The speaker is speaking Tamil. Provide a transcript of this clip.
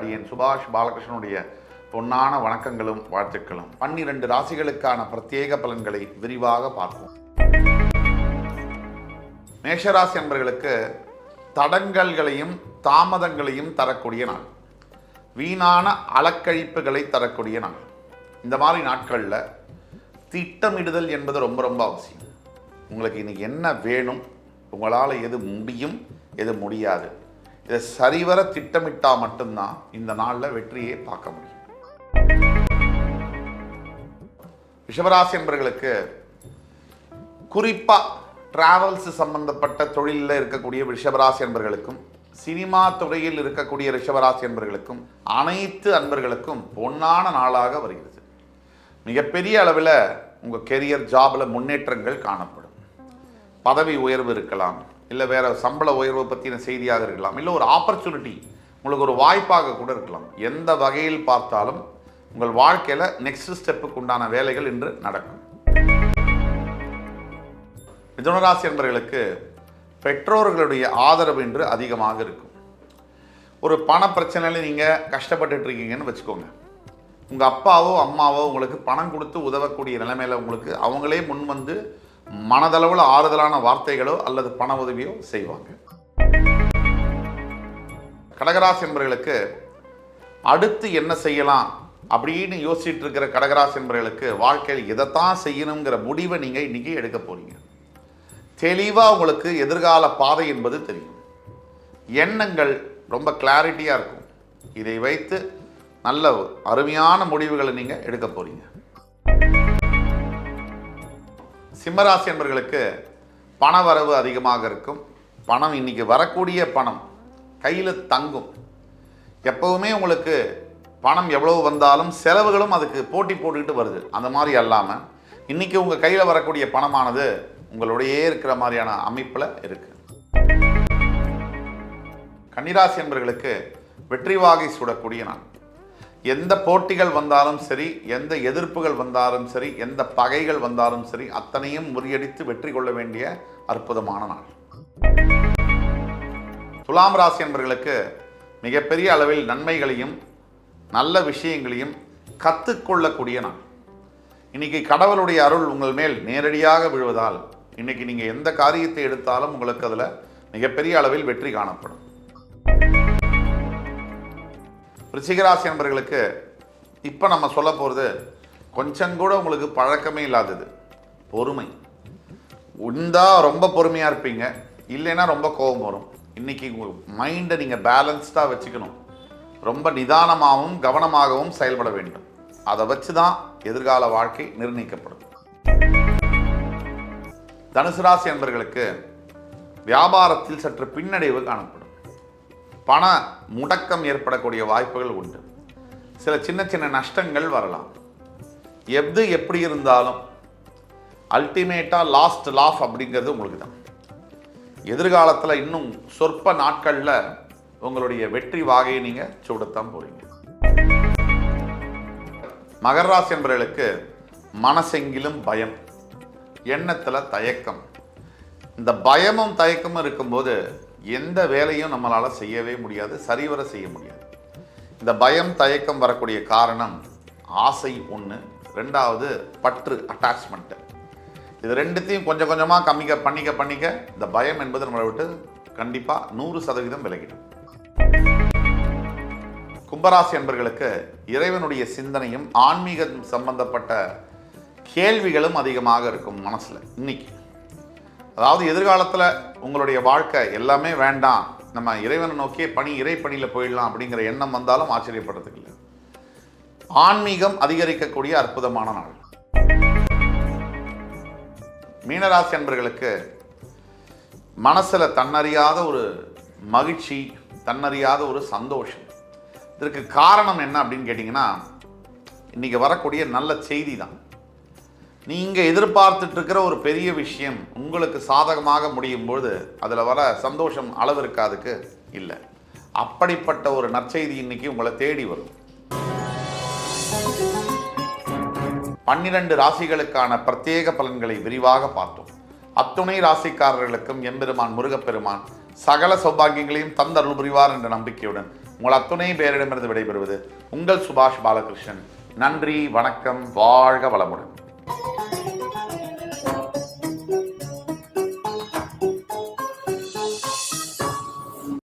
அடியன். சுபாஷ் பாலகிருஷ்ணனுடைய பொன்னான வணக்கங்களும் வாழ்த்துக்களும். பன்னிரண்டு ராசிகளுக்கான பிரத்யேக பலன்களை விரிவாக பார்ப்போம். மேஷராசி என்பர்களுக்கு தடங்கல்களையும் தாமதங்களையும் தரக்கூடிய நாள். வீணான அலக்கழிப்புகளை தரக்கூடிய நாள். இந்த மாதிரி நாட்களில் திட்டமிடுதல் என்பது ரொம்ப ரொம்ப அவசியம். உங்களுக்கு இன்னைக்கு என்ன வேணும்? உங்களால் எது முடியும்? எது முடியாது? இதை சரிவர திட்டமிட்டால் மட்டும்தான் இந்த நாளில் வெற்றியை பார்க்க முடியும். ரிஷபராசி என்பர்களுக்கு குறிப்பாக டிராவல்ஸ் சம்பந்தப்பட்ட தொழிலில் இருக்கக்கூடிய ரிஷபராசி என்பர்களுக்கும் சினிமா துறையில் இருக்கக்கூடிய ரிஷபராசி அன்பர்களுக்கும் அனைத்து அன்பர்களுக்கும் பொன்னான நாளாக வருகிறது. மிகப்பெரிய அளவில் உங்கள் கெரியர் ஜாபில் முன்னேற்றங்கள் காணப்படும். பதவி உயர்வு இருக்கலாம். இல்லை வேற சம்பள உயர்வு பற்றின செய்தியாக இருக்கலாம். இல்லை ஒரு ஆப்பர்ச்சுனிட்டி உங்களுக்கு ஒரு வாய்ப்பாக கூட இருக்கலாம். எந்த வகையில் பார்த்தாலும் உங்கள் வாழ்க்கையில் நெக்ஸ்ட் ஸ்டெப்புக்கு உண்டான வேலைகள் இன்று நடக்கும். மிதுனராசி என்பவர்களுக்கு பெற்றோர்களுடைய ஆதரவு இன்று அதிகமாக இருக்கும். ஒரு பண பிரச்சனையில் நீங்கள் கஷ்டப்பட்டுட்டு இருக்கீங்கன்னு வச்சுக்கோங்க. உங்கள் அப்பாவோ அம்மாவோ உங்களுக்கு பணம் கொடுத்து உதவக்கூடிய நிலைமையில் உங்களுக்கு அவங்களே முன் வந்து மனதளவில் ஆறுதலான வார்த்தைகளோ அல்லது பண உதவியோ செய்வாங்க. கடகராசி என்பர்களுக்கு அடுத்து என்ன செய்யலாம் அப்படின்னு யோசிச்சுட்டு இருக்கிற கடகராசி என்பர்களுக்கு வாழ்க்கையில் இதைத்தான் செய்யணுங்கிற முடிவை நீங்கள் இன்றைக்கி எடுக்க போகிறீங்க தெளிவாக உங்களுக்கு எதிர்கால பாதை என்பது தெரியும். எண்ணங்கள் ரொம்ப கிளாரிட்டியாக இருக்கும். இதை வைத்து நல்ல அருமையான முடிவுகளை நீங்கள் எடுக்க போகிறீங்க சிம்மராசி என்பர்களுக்கு பண வரவு அதிகமாக இருக்கும். பணம் இன்னைக்கு வரக்கூடிய பணம் கையில் தங்கும். எப்பவுமே உங்களுக்கு பணம் எவ்வளவு வந்தாலும் செலவுகளும் அதுக்கு போட்டி போட்டுக்கிட்டு வருது. அந்த மாதிரி அல்லாமல் இன்னைக்கு உங்கள் கையில் வரக்கூடிய பணமானது உங்களுடையே இருக்கிற மாதிரியான அமைப்பில் இருக்கு. கன்னிராசி என்பர்களுக்கு வெற்றி வாகை சூடக்கூடிய நான் எந்த போட்டிகள் வந்தாலும் சரி எந்த எதிர்ப்புகள் வந்தாலும் சரி எந்த பகைகள் வந்தாலும் சரி அத்தனையும் முறியடித்து வெற்றி கொள்ள வேண்டிய அற்புதமான நாள். துலாம் ராசி என்பர்களுக்கு மிகப்பெரிய அளவில் நன்மைகளையும் நல்ல விஷயங்களையும் கற்றுக்கொள்ளக்கூடிய நாள். இன்னைக்கு கடவுளுடைய அருள் உங்கள் மேல் நேரடியாக விழுவதால் இன்னைக்கு நீங்கள் எந்த காரியத்தை எடுத்தாலும் உங்களுக்கு அதில் மிகப்பெரிய அளவில் வெற்றி காணப்படும். ரிஷிகராசி என்பர்களுக்கு இப்போ நம்ம சொல்ல போகிறது கொஞ்சம் கூட உங்களுக்கு பழக்கமே இல்லாதது. பொறுமை. உண்டா ரொம்ப பொறுமையாக இருப்பீங்க. இல்லைன்னா ரொம்ப கோபம் வரும். இன்றைக்கி உங்கள் மைண்டை நீங்கள் பேலன்ஸ்டாக வச்சுக்கணும். ரொம்ப நிதானமாகவும் கவனமாகவும் செயல்பட வேண்டும். அதை வச்சு தான் எதிர்கால வாழ்க்கை நிர்ணயிக்கப்படும். தனுசு ராசி என்பர்களுக்கு வியாபாரத்தில் சற்று பின்னடைவு காணப்படும். பண முடக்கம் ஏற்படக்கூடிய வாய்ப்புகள் உண்டு. சில சின்ன சின்ன நஷ்டங்கள் வரலாம். எது எப்படி இருந்தாலும் அல்டிமேட்டாக லாஸ்ட் லாஃப் அப்படிங்கிறது உங்களுக்கு தான் எதிர்காலத்தில் இன்னும் சொற்ப நாட்களில் உங்களுடைய வெற்றி வாகையை நீங்கள் சூடத்தான் போறீங்க. மகராசி என்பவர்களுக்கு மனசெங்கிலும் பயம் எண்ணத்தில் தயக்கம். இந்த பயமும் தயக்கமும் இருக்கும்போது எந்த வேலையும் நம்மளால் செய்யவே முடியாது சரிவர செய்ய முடியாது. இந்த பயம் தயக்கம் வரக்கூடிய காரணம் ஆசை ஒன்று ரெண்டாவது பற்று அட்டாச்மெண்ட்டு இது ரெண்டுத்தையும் கொஞ்சம் கொஞ்சமாக கம்மிக்க பண்ணிக்க பண்ணிக்க இந்த பயம் என்பது நம்மளை விட்டு கண்டிப்பாக நூறு சதவீதம் விலகிடும். கும்பராசி என்பர்களுக்கு இறைவனுடைய சிந்தனையும் ஆன்மீகம் சம்பந்தப்பட்ட கேள்விகளும் அதிகமாக இருக்கும் மனசில் இன்னைக்கு. அதாவது எதிர்காலத்தில் உங்களுடைய வாழ்க்கை எல்லாமே வேண்டாம். நம்ம இறைவனை நோக்கியே பணி இறைப்பணியில் போயிடலாம் அப்படிங்கிற எண்ணம் வந்தாலும் ஆச்சரியப்படுறதுக்கு இல்லை. ஆன்மீகம் அதிகரிக்கக்கூடிய அற்புதமான நாள். மீனராசி அன்பர்களுக்கு மனசில் தன்னறியாத ஒரு மகிழ்ச்சி தன்னறியாத ஒரு சந்தோஷம். இதற்கு காரணம் என்ன அப்படின்னு கேட்டிங்கன்னா இன்றைக்கி வரக்கூடிய நல்ல செய்தி தான். நீங்கள் எதிர்பார்த்துட்டு இருக்கிற ஒரு பெரிய விஷயம் உங்களுக்கு சாதகமாக முடியும் பொழுது அதில் வர சந்தோஷம் அளவு இருக்காதுக்கு இல்லை. அப்படிப்பட்ட ஒரு நற்செய்தி இன்னைக்கு உங்களை தேடி வரும். பன்னிரண்டு ராசிகளுக்கான பிரத்யேக பலன்களை விரிவாக பார்த்தோம். அத்துணை ராசிக்காரர்களுக்கும் எம்பெருமான் முருகப்பெருமான் சகல சௌபாகியங்களையும் தந்தருள் புரிவார் என்ற நம்பிக்கையுடன் உங்கள் அத்துணை பேரிடமிருந்து விடைபெறுவது உங்கள் சுபாஷ் பாலகிருஷ்ணன். நன்றி வணக்கம் வாழ்க வளமுடன்.